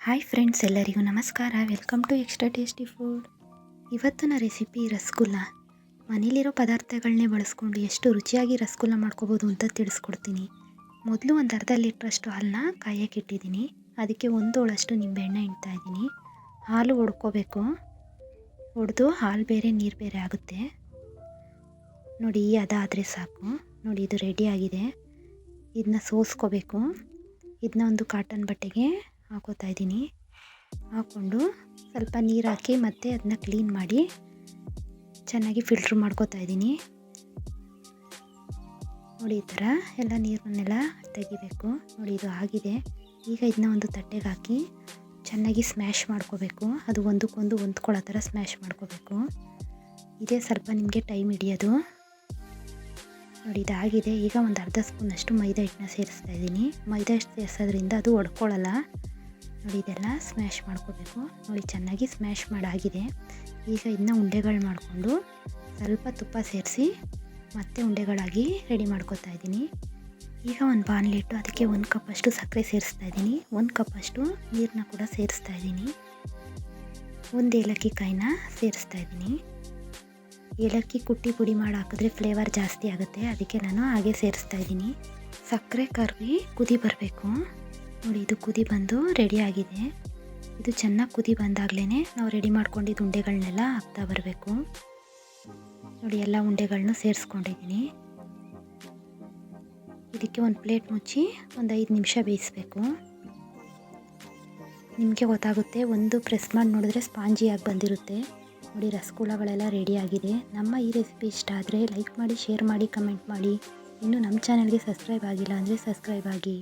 Hi friends ಎಲ್ಲರಿಗೂ ನಮಸ್ಕಾರ. Welcome to extra tasty food ಇವತ್ತಿನ ರೆಸಿಪಿ ರಸಗುಲ್ಲ. ಮನೇಲಿರೋ ಪದಾರ್ಥಗಳನ್ನೇ ಬಳಸ್ಕೊಂಡು ಎಷ್ಟು ರುಚಿಯಾಗಿ ರಸಗುಲ್ಲ ಮಾಡ್ಕೋಬೋದು ಅಂತ ತಿಳಿಸ್ಕೊಡ್ತೀನಿ. ಮೊದಲು ಒಂದು ಅರ್ಧ ಲೀಟ್ರಷ್ಟು ಹಾಲನ್ನ ಕಾಯಕ್ಕೆ ಇಟ್ಟಿದ್ದೀನಿ. ಅದಕ್ಕೆ ಒಂದು ಹೋಳಷ್ಟು ನಿಂಬೆಹಣ್ಣೆ ಇಡ್ತಾ ಇದ್ದೀನಿ. ಹಾಲು ಒಡ್ಕೋಬೇಕು. ಒಡೆದು ಹಾಲು ಬೇರೆ, ನೀರು ಬೇರೆ ಆಗುತ್ತೆ. ನೋಡಿ, ಅದಾದರೆ ಸಾಕು. ನೋಡಿ, ಇದು ರೆಡಿ ಆಗಿದೆ. ಇದನ್ನ ಸೋಸ್ಕೋಬೇಕು. ಇದನ್ನ ಒಂದು ಕಾಟನ್ ಬಟ್ಟೆಗೆ ಹಾಕೋತಾ ಇದ್ದೀನಿ. ಹಾಕ್ಕೊಂಡು ಸ್ವಲ್ಪ ನೀರು ಹಾಕಿ ಮತ್ತೆ ಅದನ್ನ ಕ್ಲೀನ್ ಮಾಡಿ ಚೆನ್ನಾಗಿ ಫಿಲ್ಟ್ರ್ ಮಾಡ್ಕೋತಾ ಇದ್ದೀನಿ. ನೋಡಿ ಈ ಥರ ಎಲ್ಲ ನೀರನ್ನೆಲ್ಲ ತೆಗಿಬೇಕು. ನೋಡಿ ಇದು ಆಗಿದೆ. ಈಗ ಇದನ್ನ ಒಂದು ತಟ್ಟೆಗೆ ಹಾಕಿ ಚೆನ್ನಾಗಿ ಸ್ಮ್ಯಾಶ್ ಮಾಡ್ಕೋಬೇಕು. ಅದು ಒಂದಕ್ಕೊಂದು ಹೊಂದ್ಕೊಳ್ಳೋ ಥರ ಸ್ಮ್ಯಾಶ್ ಮಾಡ್ಕೋಬೇಕು. ಇದೇ ಸ್ವಲ್ಪ ನಿಮಗೆ ಟೈಮ್ ಹಿಡಿಯೋದು. ನೋಡಿ ಇದಾಗಿದೆ ಈಗ ಒಂದು ಅರ್ಧ ಸ್ಪೂನಷ್ಟು ಮೈದಾ ಹಿಟ್ಟನ್ನ ಸೇರಿಸ್ತಾ ಇದ್ದೀನಿ. ಮೈದಾ ಹಿಟ್ಟು ಸೇರಿಸೋದ್ರಿಂದ ಅದು ಒಡ್ಕೊಳ್ಳಲ್ಲ ನೋಡಿ, ಇದೆಲ್ಲ ಸ್ಮ್ಯಾಶ್ ಮಾಡ್ಕೋಬೇಕು. ನೋಡಿ, ಚೆನ್ನಾಗಿ ಸ್ಮ್ಯಾಶ್ ಮಾಡಾಗಿದೆ. ಈಗ ಇದನ್ನ ಉಂಡೆಗಳು ಮಾಡಿಕೊಂಡು ಸ್ವಲ್ಪ ತುಪ್ಪ ಸೇರಿಸಿ ಮತ್ತೆ ಉಂಡೆಗಳಾಗಿ ರೆಡಿ ಮಾಡ್ಕೋತಾ ಇದ್ದೀನಿ. ಈಗ ಒಂದು ಬಾಣಲಿಟ್ಟು ಅದಕ್ಕೆ ಒಂದು ಕಪ್ಪಷ್ಟು ಸಕ್ಕರೆ ಸೇರಿಸ್ತಾ ಇದ್ದೀನಿ. ಒಂದು ಕಪ್ಪಷ್ಟು ನೀರನ್ನ ಕೂಡ ಸೇರಿಸ್ತಾ ಇದ್ದೀನಿ. ಒಂದು ಏಲಕ್ಕಿ ಕಾಯಿನ ಸೇರಿಸ್ತಾ ಇದ್ದೀನಿ. ಏಲಕ್ಕಿ ಕುಟ್ಟಿ ಪುಡಿ ಮಾಡಿ ಹಾಕಿದ್ರೆ ಫ್ಲೇವರ್ ಜಾಸ್ತಿ ಆಗುತ್ತೆ. ಅದಕ್ಕೆ ನಾನು ಹಾಗೆ ಸೇರಿಸ್ತಾ ಇದ್ದೀನಿ. ಸಕ್ಕರೆ ಕರಗಿ ಕುದಿ ಬರಬೇಕು. ನೋಡಿ, ಇದು ಕುದಿ ಬಂದು ರೆಡಿ ಆಗಿದೆ. ಇದು ಚೆನ್ನಾಗಿ ಕುದಿ ಬಂದಾಗಲೇ ನಾವು ರೆಡಿ ಮಾಡ್ಕೊಂಡಿದ್ದು ಉಂಡೆಗಳನ್ನೆಲ್ಲ ಹಾಕ್ತಾ ಬರಬೇಕು. ನೋಡಿ, ಎಲ್ಲ ಉಂಡೆಗಳನ್ನೂ ಸೇರಿಸ್ಕೊಂಡಿದ್ದೀನಿ ಇದಕ್ಕೆ ಒಂದು ಪ್ಲೇಟ್ ಮುಚ್ಚಿ ಒಂದು ಐದು ನಿಮಿಷ ಬೇಯಿಸಬೇಕು. ನಿಮಗೆ ಗೊತ್ತಾಗುತ್ತೆ, ಒಂದು ಪ್ರೆಸ್ ಮಾಡಿ ನೋಡಿದ್ರೆ ಸ್ಪಾಂಜಿಯಾಗಿ ಬಂದಿರುತ್ತೆ. ನೋಡಿ ರಸಗುಲ್ಲಗಳೆಲ್ಲ ರೆಡಿ ಆಗಿದೆ. ನಮ್ಮ ಈ ರೆಸಿಪಿ ಇಷ್ಟ ಆದರೆ ಲೈಕ್ ಮಾಡಿ ಶೇರ್ ಮಾಡಿ ಕಮೆಂಟ್ ಮಾಡಿ. ಇನ್ನು ನಮ್ಮ ಚಾನಲ್ಗೆ ಸಬ್ಸ್ಕ್ರೈಬ್ ಆಗಿಲ್ಲ ಅಂದರೆ ಸಬ್ಸ್ಕ್ರೈಬ್ ಆಗಿ.